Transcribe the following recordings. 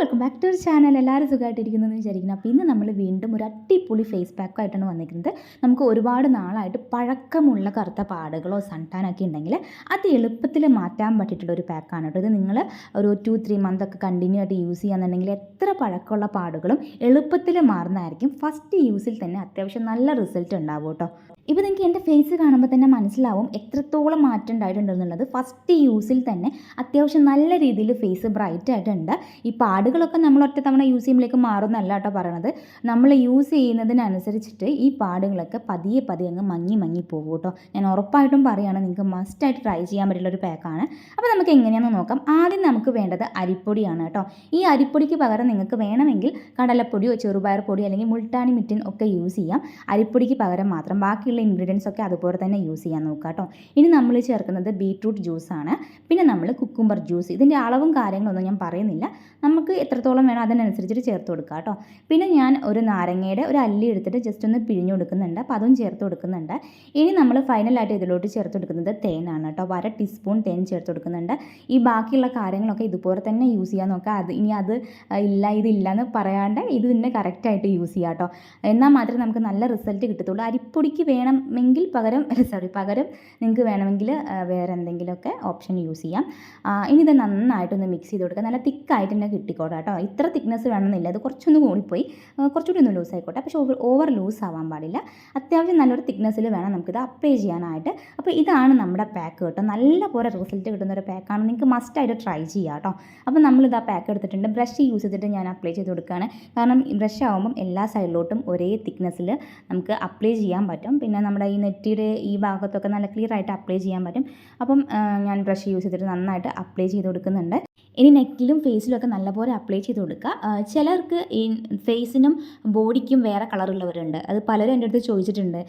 Welcome back to channel. എല്ലാവരും സുഖമായിട്ടിരിക്കുന്നു എന്ന് വിചാരിക്കുന്നു. അപ്പോൾ ഇന്ന് നമ്മൾ വീണ്ടും ഒരു അടിപൊളി ഫേസ് പാക്കായിട്ടാണ് വന്നിരിക്കുന്നത്. നമുക്ക് ഒരുപാട് നാളായിട്ട് പഴക്കമുള്ള കറുത്ത പാടുകളോ സൺടാനൊക്കെ ഉണ്ടെങ്കിൽ അത് എളുപ്പത്തിൽ മാറ്റാൻ പറ്റിയിട്ടുള്ള ഒരു പാക്കാണ് കേട്ടോ. ഇത് നിങ്ങൾ ഒരു ടു ത്രീ മന്ത് ഒക്കെ കണ്ടിന്യൂ ആയിട്ട് യൂസ് ചെയ്യാന്നുണ്ടെങ്കിൽ എത്ര പഴക്കമുള്ള പാടുകളും എളുപ്പത്തിൽ മാറുന്നതായിരിക്കും. ഫസ്റ്റ് യൂസിൽ തന്നെ അത്യാവശ്യം നല്ല റിസൾട്ട് ഉണ്ടാവും കേട്ടോ. ഇപ്പോൾ നിങ്ങൾക്ക് എന്റെ ഫേസ് കാണുമ്പോൾ തന്നെ മനസ്സിലാവും എത്രത്തോളം മാറ്റം ഉണ്ടായിട്ടുണ്ടെന്നുള്ളത്. ഫസ്റ്റ് യൂസിൽ തന്നെ അത്യാവശ്യം നല്ല രീതിയിൽ ഫേസ് ബ്രൈറ്റ് ആയിട്ടുണ്ട്. ഈ പാടുകളൊക്കെ നമ്മൾ ഒറ്റ യൂസ് ചെയ്യുമ്പോഴേക്ക് മാറുന്നല്ല കേട്ടോ പറയണത്. നമ്മൾ യൂസ് ചെയ്യുന്നതിനനുസരിച്ചിട്ട് ഈ പാടുകളൊക്കെ പതിയെ പതിയെ അങ്ങ് മങ്ങി മങ്ങി പോകും കേട്ടോ. ഞാൻ ഉറപ്പായിട്ടും പറയുകയാണ് നിങ്ങൾക്ക് മസ്റ്റായിട്ട് ട്രൈ ചെയ്യാൻ പറ്റുള്ള ഒരു പാക്കാണ് അപ്പോൾ നമുക്ക് എങ്ങനെയാണെന്ന് നോക്കാം. ആദ്യം നമുക്ക് വേണ്ടത് അരിപ്പൊടിയാണ് കേട്ടോ. ഈ അരിപ്പൊടിക്ക് പകരം നിങ്ങൾക്ക് വേണമെങ്കിൽ കടലപ്പൊടിയോ ചെറുപയർ പൊടി അല്ലെങ്കിൽ മുൾട്ടാണി മിറ്റിൻ ഒക്കെ യൂസ് ചെയ്യാം. അരിപ്പൊടിക്ക് പകരം മാത്രം ബാക്കിയുള്ള ഇൻഗ്രീഡിയൻസ് ഒക്കെ അതുപോലെ തന്നെ യൂസ് ചെയ്യാൻ നോക്കാം കേട്ടോ. ഇനി നമ്മൾ ചേർക്കുന്നത് ബീട്രൂട്ട് ജ്യൂസാണ് പിന്നെ നമ്മൾ കുക്കുംബർ ജ്യൂസ് ഇതിന്റെ അളവും കാര്യങ്ങളൊന്നും ഞാൻ പറയുന്നില്ല. നമുക്ക് എത്രത്തോളം വേണം അതിനനുസരിച്ചിട്ട് ചേർത്ത് കൊടുക്കുക കേട്ടോ. പിന്നെ ഞാൻ ഒരു നാരങ്ങയുടെ ഒരു അല്ലി എടുത്തിട്ട് ജസ്റ്റ് ഒന്ന് പിഴിഞ്ഞു കൊടുക്കുന്നുണ്ട്. അപ്പോൾ അതും ചേർത്ത് കൊടുക്കുന്നുണ്ട്. ഇനി നമ്മൾ ഫൈനലായിട്ട് ഇതിലോട്ട് ചേർത്ത് കൊടുക്കുന്നത് തേനാണ് കേട്ടോ. വര ടീസ്പൂൺ തേൻ ചേർത്ത് കൊടുക്കുന്നുണ്ട്. ഈ ബാക്കിയുള്ള കാര്യങ്ങളൊക്കെ ഇതുപോലെ തന്നെ യൂസ് ചെയ്യാൻ നോക്കുക. അത് ഇനി അത് ഇല്ല ഇതില്ല എന്ന് പറയാണ്ട് ഇത് തന്നെ കറക്റ്റായിട്ട് യൂസ് ചെയ്യാം കേട്ടോ. എന്നാൽ മാത്രമേ നമുക്ക് നല്ല റിസൾട്ട് കിട്ടത്തുള്ളൂ. അരിപ്പൊടിക്ക് വേണമെങ്കിൽ പകരം സോറി പകരം നിങ്ങൾക്ക് വേണമെങ്കിൽ വേറെ എന്തെങ്കിലുമൊക്കെ ഓപ്ഷൻ യൂസ് ചെയ്യാം. ഇനി ഇത് നന്നായിട്ടൊന്ന് മിക്സ് ചെയ്ത് കൊടുക്കുക. നല്ല തിക്കായിട്ട് തന്നെ കിട്ടിക്കോട്ടെ കേട്ടോ. ഇത്ര തിക്നെസ് വേണമെന്നില്ല. അത് കുറച്ചൊന്ന് കൂടിപ്പോയി. കുറച്ചുകൂടി ഒന്ന് ലൂസ് ആയിക്കോട്ടെ. പക്ഷേ ഓവർ ലൂസ് ആവാൻ പാടില്ല. അത്യാവശ്യം നല്ലൊരു തിക്നെസ്സിൽ വേണം നമുക്കിത് അപ്ലൈ ചെയ്യാനായിട്ട്. അപ്പോൾ ഇതാണ് നമ്മുടെ പാക്ക് കേട്ടോ. നല്ല പോലെ റിസൾട്ട് കിട്ടുന്ന ഒരു പാക്കാണ് നിങ്ങൾക്ക് മസ്റ്റായിട്ട് ട്രൈ ചെയ്യാം കേട്ടോ. അപ്പോൾ നമ്മളിത് ആ പാക്ക് എടുത്തിട്ടുണ്ട്. ബ്രഷ് യൂസ് ചെയ്തിട്ട് ഞാൻ അപ്ലൈ ചെയ്ത് കൊടുക്കുകയാണ്. കാരണം ബ്രഷ് ആകുമ്പം എല്ലാ സൈഡിലോട്ടും ഒരേ തിക്നെസ്സിൽ നമുക്ക് അപ്ലൈ ചെയ്യാൻ പറ്റും. പിന്നെ നമ്മുടെ ഈ നെറ്റിയുടെ ഈ ഭാഗത്തൊക്കെ നല്ല ക്ലിയർ ആയിട്ട് അപ്ലൈ ചെയ്യാൻ പറ്റും. അപ്പം ഞാൻ ബ്രഷ് യൂസ് ചെയ്തിട്ട് നന്നായിട്ട് അപ്ലൈ ചെയ്ത് കൊടുക്കുന്നുണ്ട്. ഇനി നെക്കിലും ഫേസിലും ഒക്കെ നല്ലപോലെ അപ്ലൈ ചെയ്ത് കൊടുക്കുക. ചിലർക്ക് ഈ ഫേസിനും ബോഡിക്കും വേറെ കളറുള്ളവരുണ്ട് അത് പലരും എന്റെ അടുത്ത് ചോദിച്ചിട്ടുണ്ട്.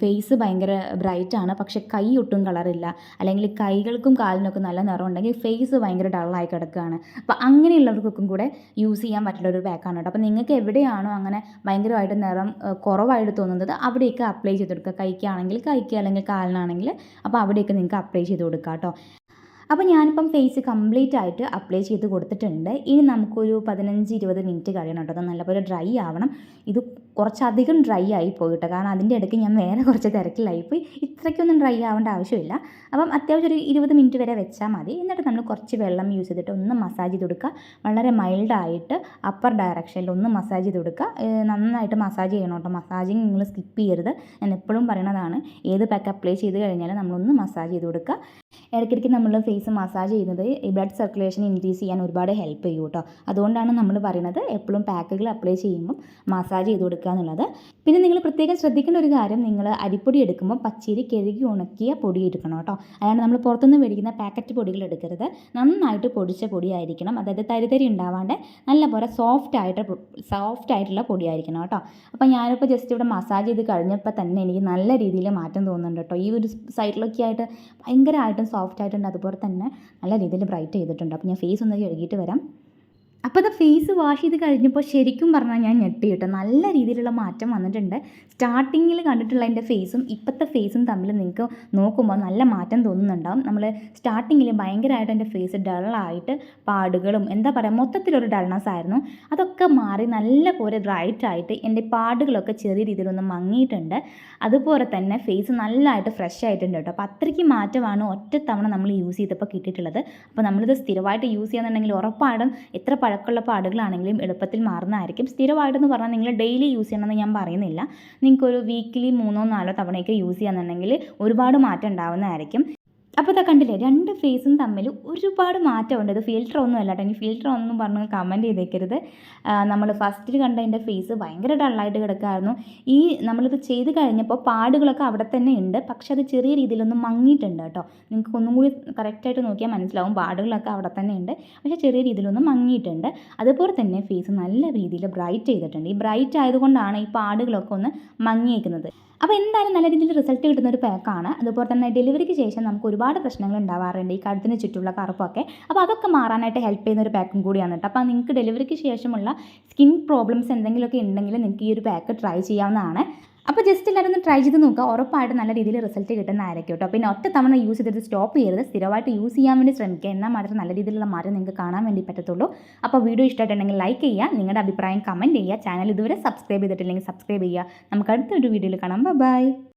ഫേസ് ഭയങ്കര ബ്രൈറ്റ് ആണ് പക്ഷെ കൈ ഒട്ടും കളറില്ല അല്ലെങ്കിൽ കൈകൾക്കും കാലിനൊക്കെ നല്ല നിറം ഉണ്ടെങ്കിൽ ഫേസ് ഭയങ്കര ഡള്ളായി കിടക്കുകയാണ്. അപ്പോൾ അങ്ങനെയുള്ളവർക്കൊക്കെ കൂടെ യൂസ് ചെയ്യാൻ പറ്റുന്ന ഒരു പാക്കാണ് കേട്ടോ. അപ്പോൾ നിങ്ങൾക്ക് എവിടെയാണോ അങ്ങനെ ഭയങ്കരമായിട്ട് നിറം കുറവായിട്ട് തോന്നുന്നത് അവിടെയൊക്കെ അപ്ലൈ ചെയ്ത് കൊടുക്കുക. കൈക്കാണെങ്കിൽ കൈക്ക് അല്ലെങ്കിൽ കാലിനാണെങ്കിൽ അപ്പോൾ അവിടെയൊക്കെ നിങ്ങൾക്ക് അപ്ലൈ ചെയ്ത് കൊടുക്കുക കേട്ടോ. അപ്പോൾ ഞാനിപ്പം ഫേസ് കംപ്ലീറ്റ് ആയിട്ട് അപ്ലൈ ചെയ്ത് കൊടുത്തിട്ടുണ്ട്. ഇനി നമുക്കൊരു പതിനഞ്ച് ഇരുപത് മിനിറ്റ് കഴിയണം കേട്ടോ. അത് നല്ലപോലെ ഡ്രൈ ആവണം. ഇത് കുറച്ചധികം ഡ്രൈ ആയി പോയിട്ട്. കാരണം അതിന്റെ ഇടയ്ക്ക് ഞാൻ വേറെ കുറച്ച് തിരക്കിലായിപ്പോയി. ഇത്രയ്ക്കൊന്നും ഡ്രൈ ആവേണ്ട ആവശ്യമില്ല. അപ്പം അത്യാവശ്യം ഒരു ഇരുപത് മിനിറ്റ് വരെ വെച്ചാൽ മതി. എന്നിട്ട് നമ്മൾ കുറച്ച് വെള്ളം യൂസ് ചെയ്തിട്ട് ഒന്ന് മസാജ് ചെയ്ത് കൊടുക്കുക. വളരെ മൈൽഡായിട്ട് അപ്പർ ഡയറക്ഷനിൽ ഒന്ന് മസാജ് ചെയ്ത് കൊടുക്കുക. നന്നായിട്ട് മസാജ് ചെയ്യണം കേട്ടോ. മസാജിങ് നിങ്ങൾ സ്കിപ്പ് ചെയ്യരുത്. ഞാൻ എപ്പോഴും പറയണതാണ്. ഏത് പാക്ക് അപ്ലൈ ചെയ്ത് കഴിഞ്ഞാൽ നമ്മളൊന്ന് മസാജ് ചെയ്ത് കൊടുക്കുക. ഇടയ്ക്കിടയ്ക്ക് നമ്മൾ ഫേസ് മസാജ് ചെയ്യുന്നത് ഈ ബ്ലഡ് സർക്കുലേഷൻ ഇൻക്രീസ് ചെയ്യാൻ ഒരുപാട് ഹെൽപ്പ് ചെയ്യും കേട്ടോ. അതുകൊണ്ടാണ് നമ്മൾ പറയുന്നത് എപ്പോഴും പാക്കുകൾ അപ്ലൈ ചെയ്യുമ്പോൾ മസാജ് ചെയ്ത് കൊടുക്കുക എന്നുള്ളത്. പിന്നെ നിങ്ങൾ പ്രത്യേകം ശ്രദ്ധിക്കേണ്ട ഒരു കാര്യം നിങ്ങൾ അരിപ്പൊടി എടുക്കുമ്പോൾ പച്ചരി കഴുകി ഉണക്കിയ പൊടി എടുക്കണം കേട്ടോ. അതാണ് നമ്മൾ പുറത്തുനിന്ന് മേടിക്കുന്ന പാക്കറ്റ് പൊടികൾ എടുക്കരുത്. നന്നായിട്ട് പൊടിച്ച പൊടിയായിരിക്കണം അതായത് തരിതരി ഉണ്ടാവാണ്ട് നല്ലപോലെ സോഫ്റ്റ് ആയിട്ട് സോഫ്റ്റ് ആയിട്ടുള്ള പൊടിയായിരിക്കണം കേട്ടോ. അപ്പോൾ ഞാനിപ്പോൾ ജസ്റ്റ് ഇവിടെ മസാജ് ചെയ്ത് കഴിഞ്ഞപ്പോൾ തന്നെ എനിക്ക് നല്ല രീതിയിൽ മാറ്റം തോന്നുന്നുണ്ട് കേട്ടോ. ഈ ഒരു സൈഡിലൊക്കെ ആയിട്ട് ഭയങ്കരമായിട്ടും സോഫ്റ്റ് ആയിട്ടുണ്ട്. അതുപോലെ തന്നെ നല്ല രീതിയിൽ ബ്രൈറ്റ് ചെയ്തിട്ടുണ്ട്. അപ്പോൾ ഞാൻ ഫേസ് ഒന്ന് കഴുകിയിട്ട് വരാം. അപ്പോൾ അത് ഫേസ് വാഷ് ചെയ്ത് കഴിഞ്ഞപ്പോൾ ശരിക്കും പറഞ്ഞാൽ ഞാൻ ഞെട്ടി കേട്ടോ. നല്ല രീതിയിലുള്ള മാറ്റം വന്നിട്ടുണ്ട്. സ്റ്റാർട്ടിങ്ങിൽ കണ്ടിട്ടുള്ള എന്റെ ഫേസും ഇപ്പോഴത്തെ ഫേസും തമ്മിൽ നിങ്ങൾക്ക് നോക്കുമ്പോൾ നല്ല മാറ്റം തോന്നുന്നുണ്ടാവും. നമ്മൾ സ്റ്റാർട്ടിങ്ങിൽ ഭയങ്കരമായിട്ട് എന്റെ ഫേസ് ഡള്ളായിട്ട് പാടുകളും എന്താ പറയുക മൊത്തത്തിലൊരു ഡൾനെസ് ആയിരുന്നു. അതൊക്കെ മാറി നല്ല പോലെ ബ്രൈറ്റ് ആയിട്ട് എന്റെ പാടുകളൊക്കെ ചെറിയ രീതിയിലൊന്ന് മങ്ങിയിട്ടുണ്ട്. അതുപോലെ തന്നെ ഫേസ് നല്ലതായിട്ട് ഫ്രഷ് ആയിട്ടുണ്ട് കേട്ടോ. അപ്പോൾ അത്രയ്ക്ക് മാറ്റമാണ് ഒറ്റ തവണ നമ്മൾ യൂസ് ചെയ്തപ്പോൾ കിട്ടിയിട്ടുള്ളത്. അപ്പോൾ നമ്മളിത് സ്ഥിരമായിട്ട് യൂസ് ചെയ്യാന്നുണ്ടെങ്കിൽ ഉറപ്പായിട്ടും എത്ര പഴക്കമുള്ള പാടുകളാണെങ്കിലും എളുപ്പത്തിൽ മാറുന്നതായിരിക്കും. സ്ഥിരമായിട്ടെന്ന് പറഞ്ഞാൽ നിങ്ങൾ ഡെയിലി യൂസ് ചെയ്യണമെന്ന് ഞാൻ പറയുന്നില്ല. നിങ്ങൾക്കൊരു വീക്കിലി മൂന്നോ നാലോ തവണയൊക്കെ യൂസ് ചെയ്യാന്നുണ്ടെങ്കിൽ ഒരുപാട് മാറ്റം ഉണ്ടാവുന്നതായിരിക്കും. അപ്പോൾ ഇതാ കണ്ടില്ലേ രണ്ട് ഫേസും തമ്മിൽ ഒരുപാട് മാറ്റമുണ്ട്. ഇത് ഫിൽറ്റർ ഒന്നും അല്ല കേട്ടോ. ഇനി ഫിൽറ്റർ ഒന്നും പറഞ്ഞ് കമന്റ് ചെയ്തേക്കരുത്. നമ്മൾ ഫസ്റ്റിൽ കണ്ട എന്റെ ഫേസ് ഭയങ്കര ഡള്ളായിട്ട് കിടക്കായിരുന്നു. ഈ നമ്മളിത് ചെയ്ത് കഴിഞ്ഞപ്പോൾ പാടുകളൊക്കെ അവിടെ തന്നെ ഉണ്ട്. പക്ഷെ അത് ചെറിയ രീതിയിലൊന്നും മങ്ങിയിട്ടുണ്ട് കേട്ടോ. നിങ്ങൾക്ക് ഒന്നും കൂടി കറക്റ്റായിട്ട് നോക്കിയാൽ മനസ്സിലാവും. പാടുകളൊക്കെ അവിടെ തന്നെ ഉണ്ട്. പക്ഷേ ചെറിയ രീതിയിലൊന്നും മങ്ങിയിട്ടുണ്ട്. അതുപോലെ തന്നെ ഫേസ് നല്ല രീതിയിൽ ബ്രൈറ്റ് ചെയ്തിട്ടുണ്ട്. ഈ ബ്രൈറ്റ് ആയതുകൊണ്ടാണ് ഈ പാടുകളൊക്കെ ഒന്ന് മങ്ങിയേക്കുന്നത്. അപ്പോൾ എന്തായാലും നല്ല രീതിയിൽ റിസൾട്ട് കിട്ടുന്ന ഒരു പാക്കാണ് അതുപോലെ തന്നെ ഡെലിവറിക്ക് ശേഷം നമുക്ക് ഒരുപാട് ഒരുപാട് പ്രശ്നങ്ങൾ ഉണ്ടാവാറുണ്ട് ഈ കഴുത്തിന് ചുറ്റുള്ള കറുപ്പൊക്കെ. അപ്പോൾ അതൊക്കെ മാറാനായിട്ട് ഹെൽപ്പ് ചെയ്യുന്ന ഒരു പാക്കും കൂടിയാണ് കേട്ടോ അപ്പോൾ നിങ്ങൾക്ക് ഡെലിവറിക്ക് ശേഷമുള്ള സ്കിൻ പ്രോബ്ലംസ് എന്തെങ്കിലുമൊക്കെ ഉണ്ടെങ്കിൽ നിങ്ങൾക്ക് ഈ ഒരു പാക്ക് ട്രൈ ചെയ്യാവുന്നതാണ്. അപ്പോൾ ജസ്റ്റ് എല്ലാവരും ഒന്ന് ട്രൈ ചെയ്ത് നോക്കുക. ഉറപ്പായിട്ട് നല്ല രീതിയിൽ റിസൾട്ട് കിട്ടുന്നതായിരിക്കും കേട്ടോ പിന്നെ ഒറ്റ തവണ യൂസ് ചെയ്തിട്ട് സ്റ്റോപ്പ് ചെയ്യരുത്. സ്ഥിരമായിട്ട് യൂസ് ചെയ്യാൻ വേണ്ടി ശ്രമിക്കുക. എന്നാൽ മാത്രമേ നല്ല രീതിയിലുള്ള മാറ്റം നിങ്ങൾക്ക് കാണാൻ വേണ്ടി പറ്റത്തുള്ളൂ. അപ്പോൾ വീഡിയോ ഇഷ്ടമായിട്ടുണ്ടെങ്കിൽ ലൈക്ക് ചെയ്യുക. നിങ്ങളുടെ അഭിപ്രായം കമന്റ് ചെയ്യുക. ചാനൽ ഇതുവരെ സബ്സ്ക്രൈബ് ചെയ്തിട്ടില്ലെങ്കിൽ സബ്സ്ക്രൈബ് ചെയ്യുക. നമുക്ക് അടുത്തൊരു വീഡിയോയിൽ കാണാം. ബൈ